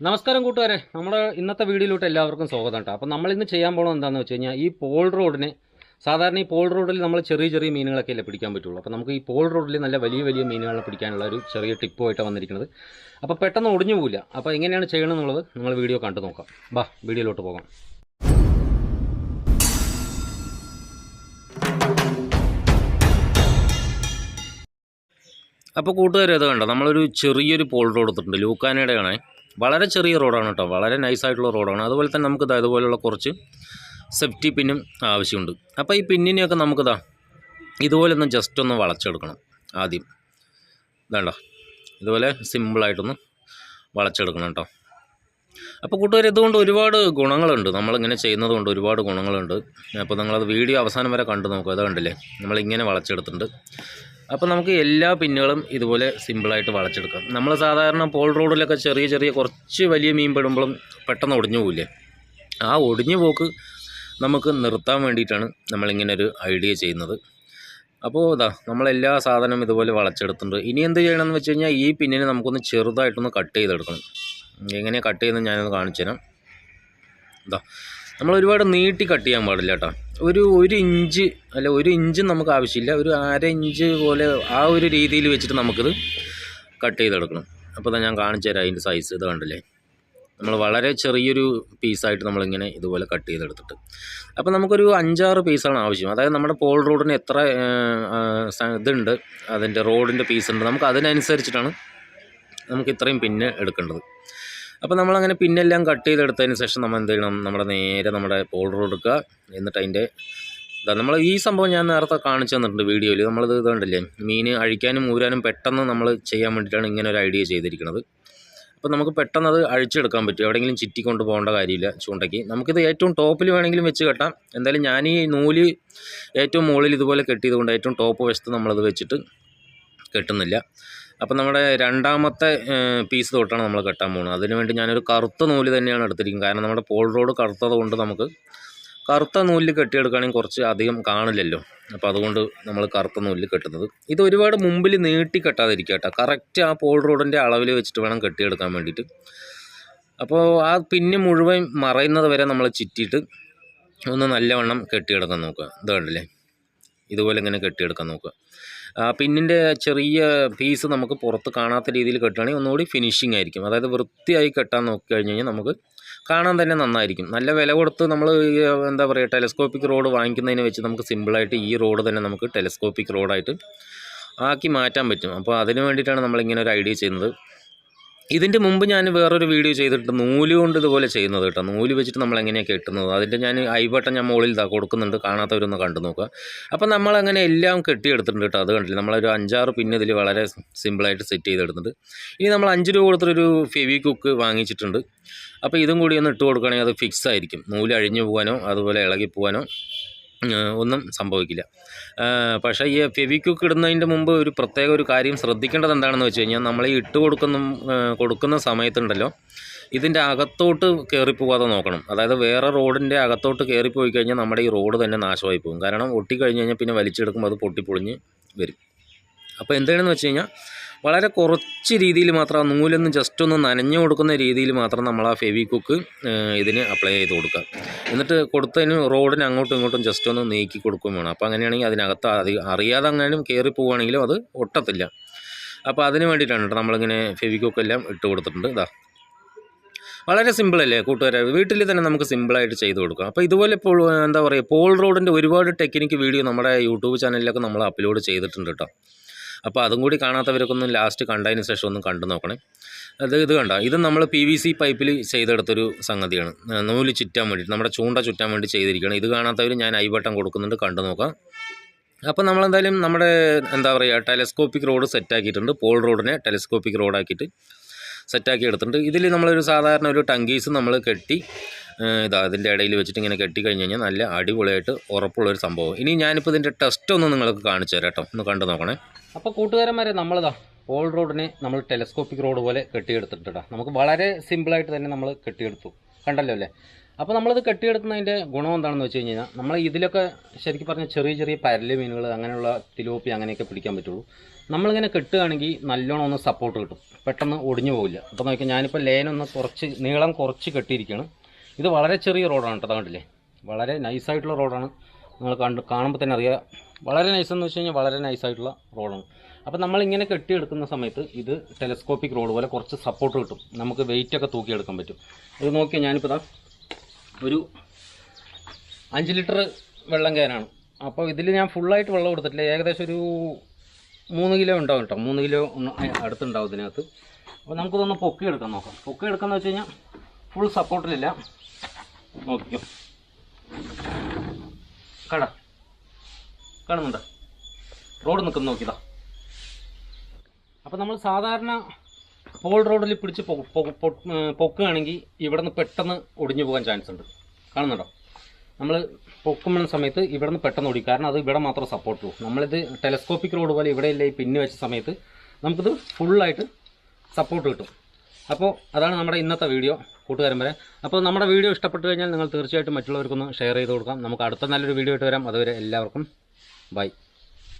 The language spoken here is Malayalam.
നമസ്കാരം കൂട്ടുകാരെ. നമ്മുടെ ഇന്നത്തെ വീഡിയോയിലോട്ട് എല്ലാവർക്കും സ്വാഗതം കേട്ടോ. അപ്പോൾ നമ്മൾ ഇന്ന് ചെയ്യാൻ പോകുന്നത് എന്താണെന്ന് വെച്ച് കഴിഞ്ഞാൽ ഈ പോൾ റോഡിനെ സാധാരണ ഈ പോൾ റോഡിൽ നമ്മൾ ചെറിയ ചെറിയ മീനുകളൊക്കെ അല്ലേ പിടിക്കാൻ പറ്റുള്ളൂ. അപ്പോൾ നമുക്ക് ഈ പോൾ റോഡിൽ നല്ല വലിയ വലിയ മീനുകളെ പിടിക്കാനുള്ള ഒരു ചെറിയ ടിപ്പുമായിട്ടാണ് വന്നിരിക്കുന്നത്. അപ്പോൾ പെട്ടെന്ന് ഒടിഞ്ഞു പോവില്ല. അപ്പോൾ എങ്ങനെയാണ് ചെയ്യണമെന്നുള്ളത് നിങ്ങൾ വീഡിയോ കണ്ടു നോക്കാം. ബാ വീഡിയോയിലോട്ട് പോകാം. അപ്പോൾ കൂട്ടുകാരെ അത് കണ്ടോ? നമ്മളൊരു ചെറിയൊരു പോൾ റോഡ് എടുത്തിട്ടുണ്ട്. ലൂക്കാനയുടെ ആണേ. വളരെ ചെറിയ റോഡാണ് കേട്ടോ. വളരെ നൈസായിട്ടുള്ള റോഡാണ്. അതുപോലെ തന്നെ നമുക്ക് ഇതുപോലെയുള്ള കുറച്ച് സെഫ്റ്റി പിന്നും ആവശ്യമുണ്ട്. അപ്പോൾ ഈ പിന്നിനെയൊക്കെ നമുക്കിതാ ഇതുപോലെ ഒന്ന് ജസ്റ്റ് ഒന്ന് വളച്ചെടുക്കണം ആദ്യം. വേണ്ട ഇതുപോലെ സിമ്പിളായിട്ടൊന്ന് വളച്ചെടുക്കണം കേട്ടോ. അപ്പോൾ കൂട്ടുകാർ ഇതുകൊണ്ട് ഒരുപാട് ഗുണങ്ങളുണ്ട്. നമ്മളിങ്ങനെ ചെയ്യുന്നത് കൊണ്ട് ഒരുപാട് ഗുണങ്ങളുണ്ട്. അപ്പോൾ നിങ്ങളത് വീഡിയോ അവസാനം വരെ കണ്ടു നോക്കുക. അത് കണ്ടില്ലേ? നമ്മളിങ്ങനെ വളച്ചെടുത്തിട്ടുണ്ട്. അപ്പോൾ നമുക്ക് എല്ലാ പിന്നുകളും ഇതുപോലെ സിമ്പിളായിട്ട് വളച്ചെടുക്കാം. നമ്മൾ സാധാരണ പോൾ റോഡിലൊക്കെ ചെറിയ ചെറിയ കുറച്ച് വലിയ മീൻ പെടുമ്പോഴും പെട്ടെന്ന് ഒടിഞ്ഞു പോവില്ലേ? ആ ഒടിഞ്ഞു പോക്ക് നമുക്ക് നിർത്താൻ വേണ്ടിയിട്ടാണ് നമ്മളിങ്ങനെ ഒരു ഐഡിയ ചെയ്യുന്നത്. അപ്പോൾ ഇതാ നമ്മളെല്ലാ സാധനവും ഇതുപോലെ വളച്ചെടുത്തിട്ടുണ്ട്. ഇനി എന്ത് ചെയ്യണമെന്ന് വെച്ച് കഴിഞ്ഞാൽ ഈ പിന്നിനെ നമുക്കൊന്ന് ചെറുതായിട്ടൊന്ന് കട്ട് ചെയ്തെടുക്കണം. എങ്ങനെയാണ് കട്ട് ചെയ്യുന്നത് ഞാനൊന്ന് കാണിച്ചു തരാം ഇതാ നമ്മൾ ഒരുപാട് നീട്ടി കട്ട് ചെയ്യാൻ പാടില്ല കേട്ടോ ഒരു ഒരു ഇഞ്ച് അല്ല ഒരു ഇഞ്ചും നമുക്ക് ആവശ്യമില്ല. ഒരു അര ഇഞ്ച് പോലെ ആ ഒരു രീതിയിൽ വെച്ചിട്ട് നമുക്കിത് കട്ട് ചെയ്തെടുക്കണം. അപ്പോൾ ഞാൻ കാണിച്ചു തരാം അതിന്റെ സൈസ് ഇത് കണ്ടില്ലേ? നമ്മൾ വളരെ ചെറിയൊരു പീസായിട്ട് നമ്മളിങ്ങനെ ഇതുപോലെ കട്ട് ചെയ്തെടുത്തിട്ട്. അപ്പോൾ നമുക്കൊരു അഞ്ചാറ് പീസാണ് ആവശ്യം. അതായത് നമ്മുടെ പോൾ റോഡിന് എത്ര ഇതുണ്ട് അതിന്റെ റോഡിന്റെ പീസ് ഉണ്ട്. നമുക്ക് അതിനനുസരിച്ചിട്ടാണ് നമുക്ക് ഇത്രയും പിന്നെ എടുക്കേണ്ടത്. അപ്പോൾ നമ്മളങ്ങനെ പിന്നെല്ലാം കട്ട് ചെയ്തെടുത്തതിന് ശേഷം നമ്മൾ എന്ത് ചെയ്യണം നമ്മുടെ നേരെ നമ്മുടെ പോൾ കൊടുക്കുക എന്നിട്ട് അതിന്റെ ഇതാ നമ്മൾ ഈ സംഭവം ഞാൻ നേരത്തെ കാണിച്ചു തന്നിട്ടുണ്ട് വീഡിയോയിൽ. നമ്മളിത് ഇതുണ്ടല്ലേ മീൻ അഴിക്കാനും ഊരാനും പെട്ടെന്ന് നമ്മൾ ചെയ്യാൻ വേണ്ടിയിട്ടാണ് ഇങ്ങനെ ഒരു ഐഡിയ ചെയ്തിരിക്കുന്നത്. അപ്പോൾ നമുക്ക് പെട്ടെന്ന് അത് അഴിച്ചെടുക്കാൻ പറ്റും. എവിടെയെങ്കിലും ചിറ്റിക്കൊണ്ട് പോകേണ്ട കാര്യമില്ല ചൂണ്ടയ്ക്ക്. നമുക്കിത് ഏറ്റവും ടോപ്പിൽ വേണമെങ്കിലും വെച്ച് കെട്ടാം. എന്തായാലും ഞാൻ ഈ നൂൽ ഏറ്റവും മുകളിൽ ഇതുപോലെ കെട്ടിയതുകൊണ്ട് ഏറ്റവും ടോപ്പ് വശത്ത് നമ്മളത് വെച്ചിട്ട് കെട്ടുന്നില്ല. അപ്പോൾ നമ്മുടെ രണ്ടാമത്തെ പീസ് തൊട്ടാണ് നമ്മൾ കെട്ടാൻ പോകുന്നത്. അതിനുവേണ്ടി ഞാനൊരു കറുത്ത നൂൽ തന്നെയാണ് എടുത്തിരിക്കുന്നത്. കാരണം നമ്മുടെ പോൾ റോഡ് കറുത്തത് കൊണ്ട് നമുക്ക് കറുത്ത നൂലിൽ കെട്ടിയെടുക്കുകയാണെങ്കിൽ കുറച്ച് അധികം കാണില്ലല്ലോ. അപ്പോൾ അതുകൊണ്ട് നമ്മൾ കറുത്ത നൂലിൽ കെട്ടുന്നത്. ഇത് ഒരുപാട് മുമ്പിൽ നീട്ടി കെട്ടാതിരിക്കുക കേട്ടോ. കറക്റ്റ് ആ പോൾ റോഡിന്റെ അളവിൽ വെച്ചിട്ട് വേണം കെട്ടിയെടുക്കാൻ വേണ്ടിയിട്ട്. അപ്പോൾ ആ പിന്നെ മുഴുവൻ മറയുന്നത് വരെ നമ്മൾ ചിറ്റിയിട്ട് ഒന്ന് നല്ലവണ്ണം കെട്ടിയെടുക്കാൻ നോക്കുക. ഇത് കണ്ടില്ലേ? ഇതുപോലെ ഇങ്ങനെ കെട്ടിയെടുക്കാൻ നോക്കുക. പിന്നിന്റെ ചെറിയ പീസ് നമുക്ക് പുറത്ത് കാണാത്ത രീതിയിൽ കെട്ടുകയാണെങ്കിൽ ഒന്നുകൂടി ഫിനിഷിംഗ് ആയിരിക്കും. അതായത് വൃത്തിയായി കെട്ടാൻ നോക്കി കഴിഞ്ഞ് കഴിഞ്ഞാൽ നമുക്ക് കാണാൻ തന്നെ നന്നായിരിക്കും. നല്ല വില കൊടുത്ത് നമ്മൾ എന്താ പറയുക ടെലസ്കോപ്പിക് റോഡ് വാങ്ങിക്കുന്നതിന് വെച്ച് നമുക്ക് സിമ്പിളായിട്ട് ഈ റോഡ് തന്നെ നമുക്ക് ടെലസ്കോപ്പിക് റോഡായിട്ട് ആക്കി മാറ്റാൻ പറ്റും. അപ്പോൾ അതിന് വേണ്ടിയിട്ടാണ് നമ്മളിങ്ങനെ ഒരു ഐഡിയ ചെയ്യുന്നത്. ഇതിന്റെ മുമ്പ് ഞാൻ വേറൊരു വീഡിയോ ചെയ്തിട്ട് നൂൽ കൊണ്ട് ഇതുപോലെ ചെയ്യുന്നത് കേട്ടോ. നൂൽ വെച്ചിട്ട് നമ്മൾ എങ്ങനെയാണ് കെട്ടുന്നത്? അതിന്റെ ഞാൻ ഐ ബട്ടൺ ഞാൻ മുകളിൽ ഇതാ കൊടുക്കുന്നുണ്ട്. കാണാത്തവരൊന്ന് കണ്ടു നോക്കുക. അപ്പോൾ നമ്മൾ അങ്ങനെ എല്ലാം കെട്ടിയെടുത്തിട്ടുണ്ട് കേട്ടോ. അത് കണ്ടില്ല? നമ്മളൊരു അഞ്ചാറ് പിന്നെ ഇതിൽ വളരെ സിമ്പിളായിട്ട് സെറ്റ് ചെയ്തെടുത്തിട്ടുണ്ട്. ഇനി നമ്മൾ അഞ്ച് രൂപ കൊടുത്തൊരു ഫെവി കുക്ക് വാങ്ങിച്ചിട്ടുണ്ട്. അപ്പോൾ ഇതും കൂടി ഒന്ന് ഇട്ട് കൊടുക്കുകയാണെങ്കിൽ അത് ഫിക്സ് ആയിരിക്കും. നൂൽ അഴിഞ്ഞു പോകാനോ അതുപോലെ ഇളകി പോകാനോ ഒന്നും സംഭവിക്കില്ല. പക്ഷേ ഈ ഫെവിക്വിക്ക് ഇടുന്നതിന്റെ മുമ്പ് ഒരു പ്രത്യേക ഒരു കാര്യം ശ്രദ്ധിക്കേണ്ടത് എന്താണെന്ന് വെച്ച് കഴിഞ്ഞാൽ നമ്മൾ ഈ ഇട്ട് കൊടുക്കുന്ന കൊടുക്കുന്ന സമയത്തുണ്ടല്ലോ ഇതിന്റെ അകത്തോട്ട് കയറിപ്പോകാതെ നോക്കണം. അതായത് വേറെ റോഡിന്റെ അകത്തോട്ട് കയറിപ്പോയി കഴിഞ്ഞാൽ നമ്മുടെ ഈ റോഡ് തന്നെ നാശമായി പോകും. കാരണം ഒട്ടിക്കഴിഞ്ഞ് കഴിഞ്ഞാൽ പിന്നെ വലിച്ചെടുക്കുമ്പോൾ അത് പൊട്ടിപ്പൊളിഞ്ഞ് വരും. അപ്പോൾ എന്താണെന്ന് വെച്ച് കഴിഞ്ഞാൽ വളരെ കുറച്ച് രീതിയിൽ മാത്രം നൂലൊന്ന് ജസ്റ്റ് ഒന്ന് നനഞ്ഞു കൊടുക്കുന്ന രീതിയിൽ മാത്രം നമ്മൾ ആ ഫെവിക്കുക്ക് ഇതിന് അപ്ലൈ ചെയ്ത് കൊടുക്കുക. എന്നിട്ട് കൊടുത്തതിന് റോഡിന് അങ്ങോട്ടും ഇങ്ങോട്ടും ജസ്റ്റ് ഒന്ന് നീക്കി കൊടുക്കുകയും വേണം. അപ്പോൾ അങ്ങനെയാണെങ്കിൽ അതിനകത്ത് അധികം അറിയാതെ അങ്ങനെയും കയറി പോവുകയാണെങ്കിലും അത് ഒട്ടത്തില്ല. അപ്പോൾ അതിന് വേണ്ടിയിട്ടാണ് കേട്ടോ നമ്മളിങ്ങനെ എല്ലാം ഇട്ട് കൊടുത്തിട്ടുണ്ട്. ഇതാ വളരെ സിമ്പിളല്ലേ കൂട്ടുകാരെ? വീട്ടിൽ തന്നെ നമുക്ക് സിമ്പിളായിട്ട് ചെയ്ത് കൊടുക്കാം. അപ്പോൾ ഇതുപോലെ ഇപ്പോൾ എന്താ പറയുക പോൾ റോഡിന്റെ ഒരുപാട് ടെക്നിക്ക് വീഡിയോ നമ്മുടെ യൂട്യൂബ് ചാനലിലൊക്കെ നമ്മൾ അപ്ലോഡ് ചെയ്തിട്ടുണ്ട് കേട്ടോ. അപ്പോൾ അതും കൂടി കാണാത്തവരൊക്കെ ഒന്ന് ലാസ്റ്റ് കണ്ടതിന് ശേഷം ഒന്ന് കണ്ടു നോക്കണേ. അത് ഇത് കണ്ട? ഇത് നമ്മൾ പി വി സി പൈപ്പിൽ ചെയ്തെടുത്തൊരു സംഗതിയാണ്. നൂൽ ചുറ്റാൻ വേണ്ടിയിട്ട് നമ്മുടെ ചൂണ്ട ചുറ്റാൻ വേണ്ടി ചെയ്തിരിക്കുകയാണ്. ഇത് കാണാത്തവർ ഞാൻ ഐവട്ടം കൊടുക്കുന്നുണ്ട് കണ്ടു നോക്കാം. അപ്പോൾ നമ്മളെന്തായാലും നമ്മുടെ എന്താ പറയുക ടെലസ്കോപ്പിക് റോഡ് സെറ്റാക്കിയിട്ടുണ്ട് പോൾ റോഡിനെ ടെലസ്കോപ്പിക് റോഡാക്കിയിട്ട് സെറ്റാക്കി എടുത്തിട്ടുണ്ട്. ഇതിൽ നമ്മളൊരു സാധാരണ ഒരു ടങ്കീസ് നമ്മൾ കെട്ടി ഇതാ അതിന്റെ ഇടയിൽ വെച്ചിട്ട് ഇങ്ങനെ കെട്ടി കഴിഞ്ഞ് കഴിഞ്ഞാൽ നല്ല അടിപൊളിയായിട്ട് ഉറപ്പുള്ളൊരു സംഭവം. ഇനി ഞാനിപ്പോൾ ഇതിന്റെ ടെസ്റ്റ് ഒന്ന് നിങ്ങൾക്ക് കാണിച്ചു തരാം കേട്ടോ. ഒന്ന് കണ്ടു നോക്കണേ. അപ്പോൾ കൂട്ടുകാരന്മാരെ നമ്മളിതാ ഓൾ റോഡിനെ നമ്മൾ ടെലിസ്കോപ്പിക് റോഡ് പോലെ കെട്ടിയെടുത്തിട്ടാ നമുക്ക് വളരെ സിമ്പിളായിട്ട് തന്നെ നമ്മൾ കെട്ടിയെടുത്തു. കണ്ടല്ലോ അല്ലേ? അപ്പോൾ നമ്മളത് കെട്ടിയെടുക്കുന്നതിന്റെ ഗുണം എന്താണെന്ന് വെച്ച് കഴിഞ്ഞാൽ നമ്മൾ ഇതിലൊക്കെ ശരിക്കും പറഞ്ഞാൽ ചെറിയ ചെറിയ പരൽ മീനുകൾ അങ്ങനെയുള്ള തിലോപ്പി അങ്ങനെയൊക്കെ പിടിക്കാൻ പറ്റുള്ളൂ. നമ്മളിങ്ങനെ കെട്ടുകയാണെങ്കിൽ നല്ലോണം ഒന്ന് സപ്പോർട്ട് കിട്ടും. പെട്ടെന്ന് ഒടിഞ്ഞു പോകില്ല അപ്പോൾ നോക്കിയാൽ ഞാനിപ്പോൾ ലേനൊന്ന് കുറച്ച് നീളം കുറച്ച് കെട്ടിയിരിക്കുകയാണ് ഇത് വളരെ ചെറിയ റോഡാണ് കേട്ടോ കണ്ടില്ലേ? വളരെ നൈസായിട്ടുള്ള റോഡാണ് നിങ്ങൾ കണ്ട് കാണുമ്പോൾ തന്നെ അറിയാം. വളരെ നൈസ് എന്ന് വെച്ച് കഴിഞ്ഞാൽ വളരെ നൈസായിട്ടുള്ള റോഡാണ് അപ്പോൾ നമ്മളിങ്ങനെ കെട്ടിയെടുക്കുന്ന സമയത്ത് ഇത് ടെലസ്കോപ്പിക് റോഡ് പോലെ കുറച്ച് സപ്പോർട്ട് കിട്ടും. നമുക്ക് വെയിറ്റ് ഒക്കെ തൂക്കിയെടുക്കാൻ പറ്റും. ഇത് നോക്കിയാൽ ഞാനിപ്പോൾ ഒരു അഞ്ച് ലിറ്റർ വെള്ളം കയറാണ് അപ്പോൾ ഇതിൽ ഞാൻ ഫുള്ളായിട്ട് വെള്ളം കൊടുത്തിട്ടില്ല. ഏകദേശം ഒരു മൂന്ന് കിലോ ഉണ്ടാവും കേട്ടോ മൂന്ന് കിലോ അടുത്തുണ്ടാവും ഇതിനകത്ത്. അപ്പോൾ നമുക്കിതൊന്ന് പൊക്കിയെടുക്കാൻ നോക്കാം. പൊക്കി എടുക്കാന്ന് വെച്ച് കഴിഞ്ഞാൽ ഫുൾ സപ്പോർട്ടിലില്ല നോക്കിയോ കട. കാണുന്നുണ്ടോ. റോഡ് നിൽക്കുന്ന നോക്കിയതാ. അപ്പോൾ നമ്മൾ സാധാരണ പോൾ റോഡിൽ പിടിച്ച് പൊക്കുകയാണെങ്കിൽ ഇവിടെ നിന്ന് പെട്ടെന്ന് ഒടിഞ്ഞു പോകാൻ ചാൻസ് ഉണ്ട്. കാണുന്നുണ്ടോ? നമ്മൾ പൊക്കുമ്പോൾ സമയത്ത് ഇവിടെ നിന്ന് പെട്ടെന്ന് ഓടി. കാരണം അത് ഇവിടെ മാത്രം സപ്പോർട്ട് പോകും നമ്മളിത് ടെലസ്കോപ്പിക് റോഡ് പോലെ ഇവിടെയല്ലേ ഈ പിന്ന് വെച്ച സമയത്ത് നമുക്കിത് ഫുള്ളായിട്ട് സപ്പോർട്ട് കിട്ടും. അപ്പോൾ അതാണ് നമ്മുടെ ഇന്നത്തെ വീഡിയോ കൂട്ടുകാരൻ വരെ അപ്പോൾ നമ്മുടെ വീഡിയോ ഇഷ്ടപ്പെട്ടു കഴിഞ്ഞാൽ നിങ്ങൾ തീർച്ചയായിട്ടും മറ്റുള്ളവർക്കൊന്ന് ഷെയർ ചെയ്ത് കൊടുക്കാം. നമുക്ക് അടുത്ത നല്ലൊരു വീഡിയോ ആയിട്ട് വരാം. അതുവരെ എല്ലാവർക്കും ബൈ